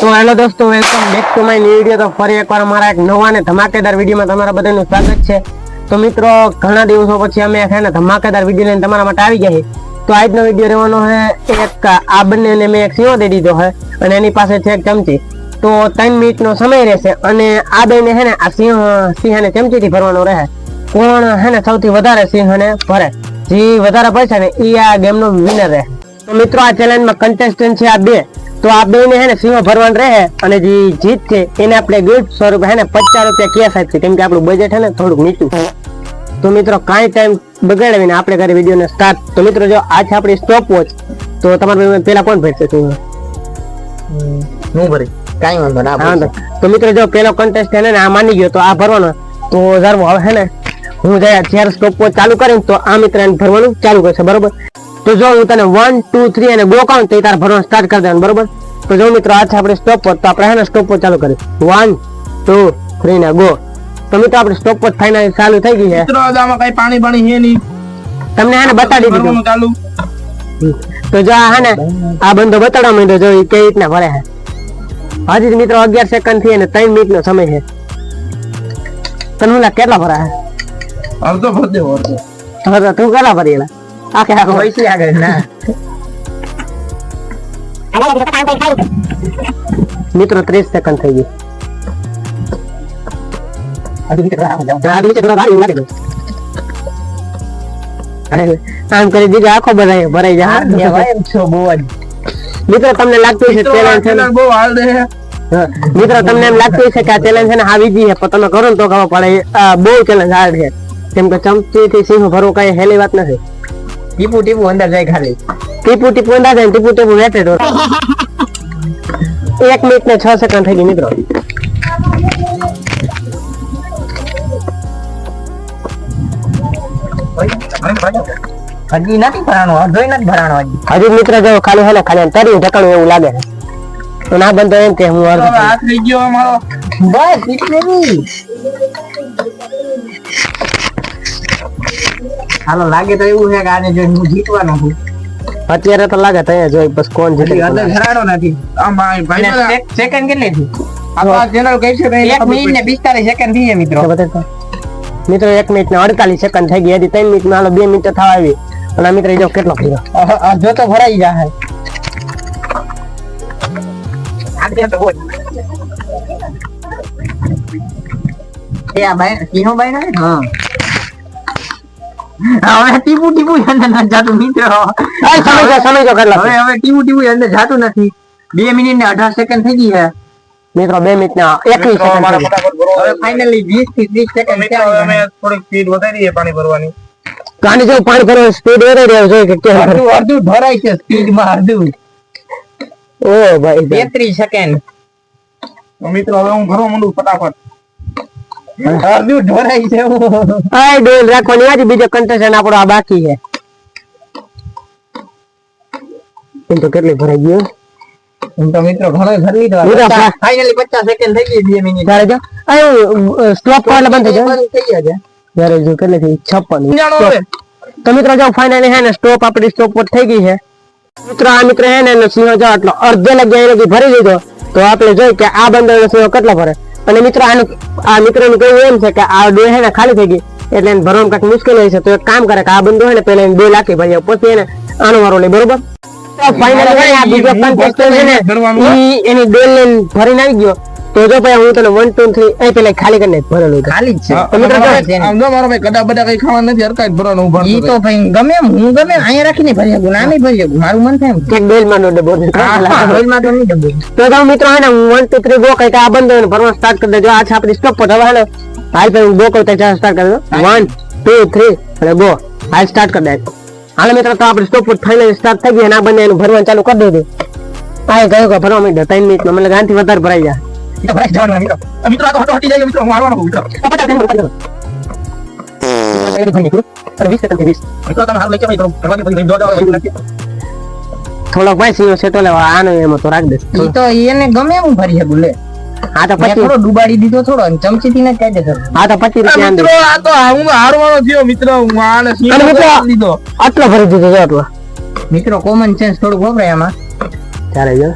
તો હેલો દોસ્તો welcome back to my new video તો ફરી એકવાર મારા એક નવા ને ધમાકેદાર વિડીયોમાં તમારા બધાનું સ્વાગત છે. તો મિત્રો, ઘણા દિવસો પછી અમે છે ને ધમાકેદાર વીડિયો લઈને તમારા માટે આવી ગયા છે તો આજનો વીડિયો રહેવાનો છે એક આ બંનેને મેં એક સિંહો દઈ દીધો છે અને એની પાસે છે એક ચમચી. તો ત્રણ મિનિટનો સમય રહેશે અને આ બેને છે ને આ સિંહ, સિંહને ચમચીથી ભરવાનો રહે. કોણ છે ને સૌથી વધારે સિંહને ભરે? જે વધારે ભરશે ને એ આ ગેમનો વિનર રહે. તો મિત્રો, આ ચેલેન્જમાં કન્ટેસ્ટન્ટ છે આ બે. તો આ બે ને હે ને સિંહો ભરવાનું રહે અને જે જીત છે એને આપણે ગિફ્ટ સ્વરૂપે હે ને પચાસ રૂપિયા કેસ આપશે કેમ કે આપણું બજેટ હે ને થોડુંક નીચું તો મિત્રો કાંઈ ટાઈમ બગાડાવીને આપણે કરી વિડીયોને સ્ટાર્ટ તો મિત્રો જો આ છે આપણી સ્ટોપ વોચ તો તમારે પેલા કોણ ભરશે સિંહ? હું ભરી કાંઈ વાંધો ના હા તો- મિત્રો જો પેલો કોન્ટેસ્ટ હે ને આ માની ગયો તો આ ભરવાનો. તો જરવો હવે હે ને. હું જાય જ્યારે સ્ટોપ વોચ ચાલુ કરીને તો આ મિત્ર ભરવાનું ચાલુ કરશે બરોબર? તો જો હું તને વન ટુ થ્રી અને ગો કાઉન્ટ તો તારે ભરવાનું સ્ટાર્ટ કરી દેવાનું બરોબર? તો જો મિત્રો આ છે આપણે સ્ટોપ પર તો આપણે હે ને સ્ટોપ પર ચાલુ કરી વન ટુ થ્રી ને ગો તો મિત્રો આપણે સ્ટોપ પર ફાઇનલ ચાલુ થઈ ગઈ છે. મિત્રો આમાં કઈ પાણી પાણી હે નહીં. તમને હે બતાડી દીધું. ચાલુ. તો જો આ હે ને આ બંધો બતાડવા માંડ્યો જો કે રીતના ભરે છે. હજી મિત્રો અગિયાર સેકન્ડથી અને ત્રણ મિનિટ નો સમય છે. તને કેટલા ભરા છે? અડધો ભરી દેવો અડધો તું કેટલા ભરેલા આખે આખો પૈસી આગળ ના મિત્રો ત્રીસ સેકન્ડ થઈ ગઈ આ નીચે થોડા ભારી લાગે છે. અરે, આમ કરી દીધું આખો ભરાઈ ભરાઈ જાય એમ છો બહુ જ મિત્રો તમને લાગતું છે મિત્રો આ challenge છે ને? channel બહુ હાલ દે છે. હા. મિત્રો તમને એમ લાગતું છે કે આ ચેલેન્જ છે ને આવી ગઈ છે પણ તમે કરો ને તો ખબર પડે આ બહુ ચેલેન્જ હાર્ડ છે કેમ કે ચમચી થી સિંહ ભરવું કઈ હેલી વાત નથી ટીપુ ટીપુ અંદર જાય ખાલી. ટીપુ ટીપુ અંદર જાય ટીપુ ટીપુ વેટેડ એક મિનિટ ને છ સેકન્ડ થઈ ગઈ મિત્રો. હજી નથી ભરાણો અડધો નથી ભરાણો હજી. હજી મિત્ર જો ખાલી હે ને ખાલી તરી ઢકણું એવું લાગે છે. ના બંધો એમ કે હું અર્ધ હવે હાથ થઈ ગયો મારો બસ એટલી હાલો લાગે તો એવું છે કે આને જોઈને હું જીતવાનો છું. અત્યારે તો લાગે તો જોઈ બસ કોણ જીતે અંદર હારે. નથી. આમ ભાઈ ભાઈ સેકન્ડ કેટલી થી આ જનરલ કઈ છે એક મિનિટ ને 45 સેકન્ડ થઈ મિત્રો. મિત્રો એક મિનિટ ને અડતાલીસ સેકન્ડ થઈ ગઈ ત્રણ મિનિટમાં હાલો બે મિનિટ થવા આવી. અને મિત્ર જો કેટલો ફર્યો આ જો તો ભરાઈ જાય આજે તો બોલ. એ આ બાઈ ના? હા. હવે ટીપુ ટીપુ અંદર જાતું મિત્રો. આ સમય જો સમય જો કેટલો હવે હવે ટીપુ ટીપુ અંદર જાતું નથી. બે મિનિટ ને અઢાર સેકન્ડ થઈ ગઈ છે મિત્રો બે મિનિટ ના એકવીસ સેકન્ડ હવે ફાઇનલી વીસથી ત્રીસ સેકન્ડ થોડીક સ્પીડ વધારી છે પાણી ભરવાની. તો આની જો પાણી ભરવા સ્પીડ વધારી રહ્યો છે કે અડધું અડધું ભરાય છે સ્પીડમાં અડધું. ઓ ભાઈ સાહેબ. તેત્રીસ સેકન્ડ મિત્રો હવે હું ભરવા માંડું ફટાફટ. અડધું ઢોરાઈ છે આ ડોલ રાખવાની. આજે બીજો કન્ટેશન આપણો આ બાકી છે. એમ તો કેટલી ભરાઈ ગયું હું. તો મિત્રો ઘણો ફાઇનલી પચાસ સેકન્ડ થઈ ગઈ બે મિનિટ ત્યારે જો. આ સ્ટોપ કરો એટલે બંધ થઈ જાય. થઈ ગયા છે. ત્યારે જો કેટલી થઈ? તો મિત્રો જો ફાઇનલી હે ને સ્ટોપ આપણી સ્ટોપ પર થઈ ગઈ છે. મિત્રો આ મિત્ર હે ને એનો સિંહો જો આટલો અડધે લગ્યા એને ભરી દીધો. તો આપણે જોઈ કે આ બંદર સિંહ કેટલો ભરે? અને મિત્રો આનું આ મિત્રનું કહેવું એમ છે કે આ ડો હે ને ખાલી થઈ ગઈ. એટલે એને ભરવામાં કાંઈક મુશ્કેલ હોય છે. તો એક કામ કરે કે આ બંધ હોય ને પહેલા એને બે લાખી ભરી પછી એને આનો વારો લે. બરોબર? ફાઇનલ આ બીજો contestant છે ને એની ડોલ લઈને ભરીને આવી ગયો. તો જો ભાઈ હું તને વન ટુ થ્રી એ પેલા ખાલી કરીને ભરેલું ખાલી જ તો મિત્રો આમ જો મારો ભાઈ કદા બધા કઈ ખાવા નથી હરકા ભરવાનું ઊભા ઈ તો ભાઈ ગમે એમ હું ગમે અહીંયા રાખીને ભરી શકું નામે ભરી શકું મારું મન થાય કે બેલમાં નો ડબ્બો બેલ આ રોજમાં તો નહીં ડબ્બો. તો તો મિત્રો હે ને હું વન ટુ થ્રી ગો કઈ આ બંધ ભરવા સ્ટાર્ટ કરી દેજો. આ છે આપણી સ્ટોપ પર હવે હે ને હાલ ભાઈ હું ગો કહું ત્યાં સ્ટાર્ટ કરી દો વન ટુ થ્રી અને ગો હાલ સ્ટાર્ટ કરી દે. હાલ મિત્રો તો આપણે સ્ટોપ પર ફાઇનલ સ્ટાર્ટ થઈ ગયા અને આ બંને એનું ભરવાનું ચાલુ કરી દીધું આ ગયો ભરવા માંડ્યો ત્રણ મિનિટમાં. મને આનાથી વધારે ભરાઈ જાય તો ભરાઈ જવાનું મિત્રો. મિત્રો આ તો હટો હટી જાય મિત્રો હું હારવાનો છું મિત્રો. જો જાવ એવું નથી. થોડોક ભાઈ સીઓ સેટો લેવા આનો એમ તો રાખ દે ઈ તો એને ગમે એમ હું ભરી હે લે. હા તો પછી થોડો ડુબાડી દીધો થોડો અને ચમચીથી ને કહી દે હા તો પચીસ આ રૂપિયા મિત્રો આ તો હું હારવાનો થયો મિત્રો. હું આને સીઓ લીધો આટલો ભરી દીધો છે આટલો. મિત્રો કોમન સેન્સ થોડું વપરાય આમાં. ચાલે જો.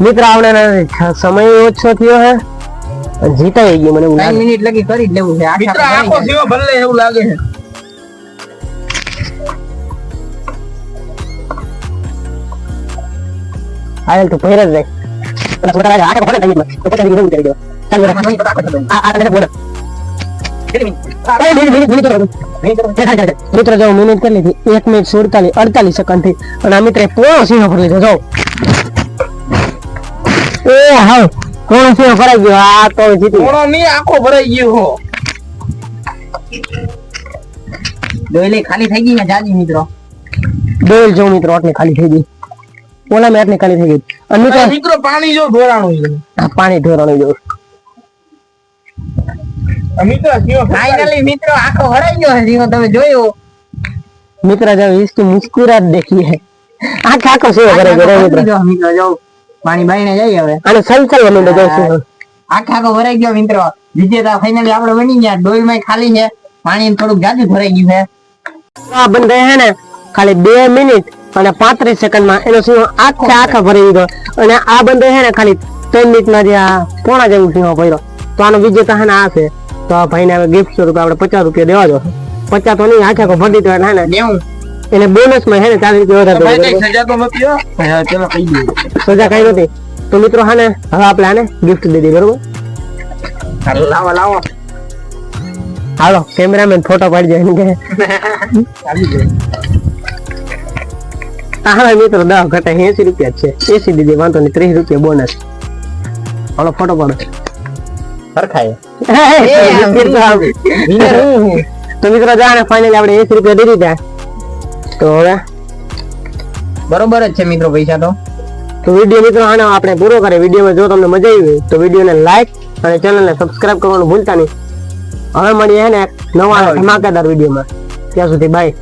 મિત્ર આપણે સમય ઓછો થયો હે જીતાઈ ગયું મને એવું ત્રણ લાગે મિનિટ લગી કરી જ લેવું છે મિત્ર આખા આખો ભરાઈ જીવો ભલે એવું લાગે છે આયેલ તો પહેર જ જાય પેલા છોકરા રાજા આખા ભરે થઈ ગયું તો પછી દીધું કરી દેવા ચાલ બેટા. આ આ તને બોલો મિત્ર જો મિનિટ કરી લીધી એક મિનિટ સુડતાલીસ અડતાલીસ સેકન્ડથી અને આ મિત્રે પોણો સિંહ ફરી લીધો જો એ હા પોણો સિંહ ફરાઈ ગયો આ તો જીતી ગયો. ની આખો ભરાઈ ગયો હો ડોયલી ખાલી થઈ ગઈ ને જાજી મિત્રો ડોલ જો મિત્રો આટલી ખાલી થઈ ગઈ ઓલા મેં આટલી ખાલી થઈ ગઈ અને મિત્રો પાણી જો ઢોરાણું પાણી ઢોરાણું જો મિત્રો મિત્રો આખો ભરાઈ ગયો રીઓ તમે જોયો? મિત્ર જો ઇસકી મુસ્કુરાત દેખી આખા આખો સેવ કરે ગયો મિત્ર? જો મિત્રો જો પાણી બાઈને જાય હવે. અને સલસલ મને જો છે આખા આખો ભરાઈ ગયો મિત્રો. વિજેતા ફાઇનલી આપણે બની ગયા ડોલમાં ખાલી છે. પાણી થોડું જાજુ ભરાઈ ગયું છે. આ બંદે હે ને ખાલી 2 મિનિટ અને 35 સેકન્ડમાં એનો સિંહ આખા આખા ભરાઈ ગયો. અને આ બંદે હે ને ખાલી 3 મિનિટમાં જે આ પોણા જેવું સિંહ ભર્યો. તો આનો વિજેતા હે ને આ છે. તો આ ભાઈને હવે ગિફ્ટ સ્વરૂપે આપણે પચાસ રૂપિયા દેવા દો પચાસ તો નહીં આખે ભરી દીધો ના ના દેવું એને બોનસમાં હે ને ચાલીસ રૂપિયા વધારે દેવા સજા તો નથી ચલો કહી દઈએ સજા કઈ નથી. તો મિત્રો હા ને હવે આપણે આને ગિફ્ટ દે બરોબર? લાવો લાવો. હાલો કેમેરામેન ફોટો પાડી જાય એમ કે હા મિત્રો દસ ઘટે એસી રૂપિયા છે. એસી દીધી વાંધો નહીં ત્રીસ રૂપિયા બોનસ. હાલો ફોટો પાડો. સરખાય તો મિત્રો જાણે ફાઇનલી આપણે એસી રૂપિયા દીધી દીધા. તો હવે? બરોબર જ છે મિત્રો પૈસા તો. તો વીડિયો મિત્રો આનો આપણે પૂરો કરીએ. વિડીયોમાં જો તમને મજા આવી તો વિડીયોને લાઈક અને ચેનલને સબસ્ક્રાઇબ કરવાનું ભૂલતા નહીં. હવે મળીએ ને એક નવા ધમાકેદાર વિડીયોમાં. ત્યાં સુધી બાય